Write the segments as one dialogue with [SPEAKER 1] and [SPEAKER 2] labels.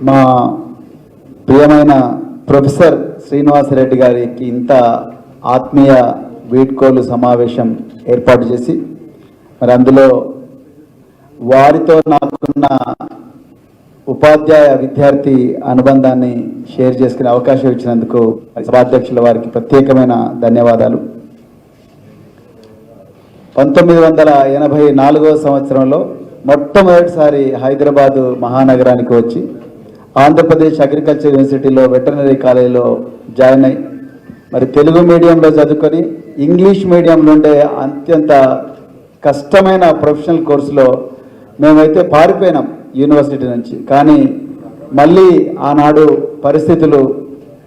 [SPEAKER 1] మా ప్రియమైన ప్రొఫెసర్ శ్రీనివాసరెడ్డి గారికి ఇంత ఆత్మీయ వీడ్కోలు సమావేశం ఏర్పాటు చేసి మరి అందులో వారితో నాకున్న ఉపాధ్యాయ విద్యార్థి అనుబంధాన్ని షేర్ చేసుకునే అవకాశం ఇచ్చినందుకు సభాధ్యక్షుల వారికి ప్రత్యేకమైన ధన్యవాదాలు. పంతొమ్మిది వందల ఎనభై నాలుగవ సంవత్సరంలో మొట్టమొదటిసారి హైదరాబాదు మహానగరానికి వచ్చి ఆంధ్రప్రదేశ్ అగ్రికల్చర్ యూనివర్సిటీలో వెటర్నరీ కాలేజీలో జాయిన్ అయ్యి మరి తెలుగు మీడియంలో చదువుకొని ఇంగ్లీష్ మీడియంలో ఉండే అత్యంత కష్టమైన ప్రొఫెషనల్ కోర్సులో మేమైతే పారిపోయినాం యూనివర్సిటీ నుంచి. కానీ మళ్ళీ ఆనాడు పరిస్థితులు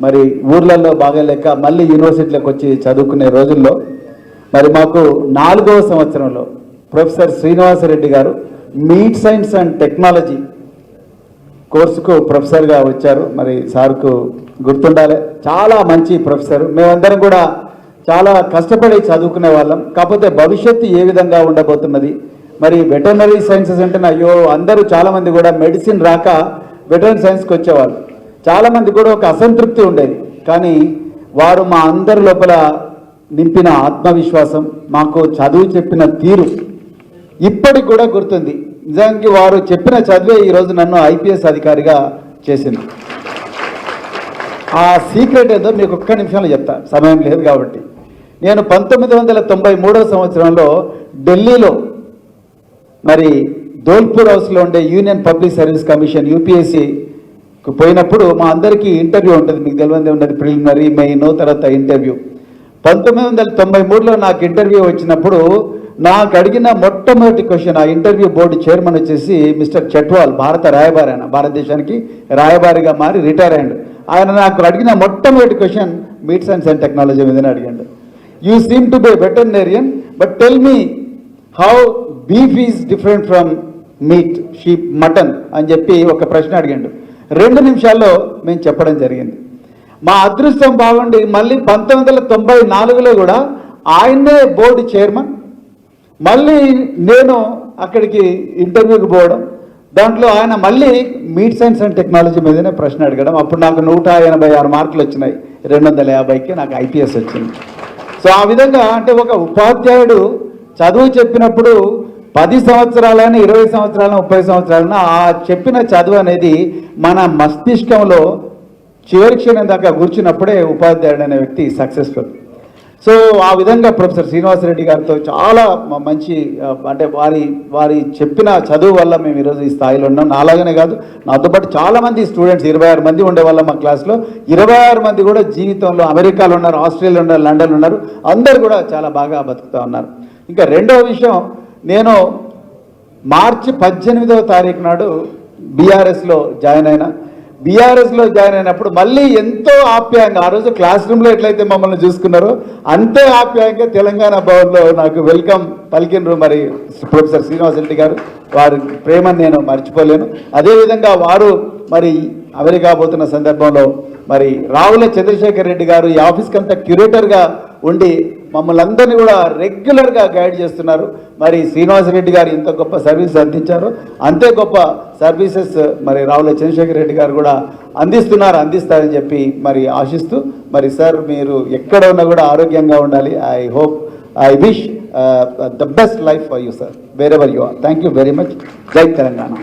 [SPEAKER 1] మరి ఊర్లలో బాగాలేక మళ్ళీ యూనివర్సిటీలోకి వచ్చి చదువుకునే రోజుల్లో మరి మాకు నాలుగవ సంవత్సరంలో ప్రొఫెసర్ శ్రీనివాసరెడ్డి గారు మీట్ సైన్స్ అండ్ టెక్నాలజీ కోర్సుకు ప్రొఫెసర్గా వచ్చారు. మరి సార్కు గుర్తుండాలి. చాలా మంచి ప్రొఫెసర్. మేమందరం కూడా చాలా కష్టపడి చదువుకునే వాళ్ళం. కాకపోతే భవిష్యత్తు ఏ విధంగా ఉండబోతున్నది? మరి వెటర్నరీ సైన్సెస్ అంటే అయ్యో అందరూ చాలామంది కూడా మెడిసిన్ రాక వెటర్నరీ సైన్స్కి వచ్చేవాళ్ళు. చాలామంది కూడా ఒక అసంతృప్తి ఉండేది. కానీ వారు మా అందరి లోపల నింపిన ఆత్మవిశ్వాసం మాకు చదువు చెప్పిన తీరు ఇప్పటికి కూడా గుర్తుంది. నిజానికి వారు చెప్పిన చదివే ఈరోజు నన్ను ఐపీఎస్ అధికారిగా చేసింది. ఆ సీక్రెట్ ఏదో మీకు ఒక్క నిమిషంలో చెప్తా. సమయం లేదు కాబట్టి. నేను పంతొమ్మిది వందల తొంభై మూడవ సంవత్సరంలో ఢిల్లీలో మరి ధోల్పూర్ హౌస్లో ఉండే union public service commission UPSC పోయినప్పుడు మా అందరికీ ఇంటర్వ్యూ ఉంటుంది. మీకు తెలియదే ఉన్నది ప్రిలిమినరీ మెయిన్ తర్వాత ఇంటర్వ్యూ. పంతొమ్మిది వందల తొంభై మూడులో నాకు ఇంటర్వ్యూ వచ్చినప్పుడు నాకు అడిగిన మొట్టమొదటి క్వశ్చన్ ఆ ఇంటర్వ్యూ బోర్డు చైర్మన్ వచ్చేసి మిస్టర్ చట్వాల్ భారత రాయబారి ఆయన భారతదేశానికి రాయబారిగా మారి రిటైర్ అయ్యాడు. ఆయన నాకు అడిగిన మొట్టమొదటి question meat science and technology మీదనే అడిగాడు. You seem to be veterinarian but tell me how beef is different from meat sheep mutton అని చెప్పి ఒక ప్రశ్న అడిగాడు. రెండు నిమిషాల్లో మేము చెప్పడం జరిగింది. మా అదృష్టం బాగుండి మళ్ళీ పంతొమ్మిది వందల తొంభై నాలుగులో కూడా ఆయనే బోర్డు చైర్మన్ మళ్ళీ నేను అక్కడికి ఇంటర్వ్యూకి పోవడం దాంట్లో ఆయన మళ్ళీ మీట్ సైన్స్ అండ్ టెక్నాలజీ మీదనే ప్రశ్న అడగడం. అప్పుడు నాకు నూట ఎనభై ఆరు మార్కులు వచ్చినాయి. రెండు వందల యాభైకి నాకు ఐపీఎస్ వచ్చింది. సో ఆ విధంగా అంటే ఒక ఉపాధ్యాయుడు చదువు చెప్పినప్పుడు పది సంవత్సరాలని ఇరవై సంవత్సరాలను ముప్పై సంవత్సరాలను ఆ చెప్పిన చదువు అనేది మన మస్తిష్కంలో చివరి క్షణం దాకా కూర్చున్నప్పుడే ఉపాధ్యాయుడు అనే వ్యక్తి సక్సెస్ఫుల్. సో ఆ విధంగా ప్రొఫెసర్ శ్రీనివాసరెడ్డి గారితో చాలా మంచి అంటే వారి వారి చెప్పిన చదువు వల్ల మేము ఈరోజు ఈ స్థాయిలో ఉన్నాం. నాలాగనే కాదు నాతో పాటు చాలామంది స్టూడెంట్స్ ఇరవై ఆరు మంది ఉండేవాళ్ళం మా క్లాస్లో. ఇరవై ఆరు మంది కూడా జీవితంలో అమెరికాలో ఉన్నారు ఆస్ట్రేలియాలో ఉన్నారు లండన్ ఉన్నారు. అందరు కూడా చాలా బాగా బతుకుతూ ఉన్నారు. ఇంకా రెండవ విషయం నేను మార్చి పద్దెనిమిదవ తారీఖు నాడు బీఆర్ఎస్లో జాయిన్ అయినా. బీఆర్ఎస్లో జాయిన్ అయినప్పుడు మళ్ళీ ఎంతో ఆప్యాయంగా ఆ రోజు క్లాస్ రూమ్లో ఎట్లయితే మమ్మల్ని చూసుకున్నారో అంతే ఆప్యాయంగా తెలంగాణ భవన్లో నాకు వెల్కమ్ పలికినరు మరి ప్రొఫెసర్ శ్రీనివాసరెడ్డి గారు. వారి ప్రేమను నేను మర్చిపోలేను. అదేవిధంగా వారు మరి అమెరికా పోతున్న సందర్భంలో మరి రావుల చంద్రశేఖర్ రెడ్డి గారు ఈ ఆఫీస్కి అంతా క్యూరేటర్గా ఉండి మమ్మల్ని అందరినీ కూడా రెగ్యులర్గా గైడ్ చేస్తున్నారు. మరి శ్రీనివాసరెడ్డి గారు ఇంత గొప్ప సర్వీస్ అందించారు. అంతే గొప్ప సర్వీసెస్ మరి రావుల చంద్రశేఖర్ రెడ్డి గారు కూడా అందిస్తున్నారు అందిస్తారని చెప్పి మరి ఆశిస్తూ మరి సార్ మీరు ఎక్కడ ఉన్నా కూడా ఆరోగ్యంగా ఉండాలి. I hope I wish the best life for you sir wherever you are thank you very much జై తెలంగాణ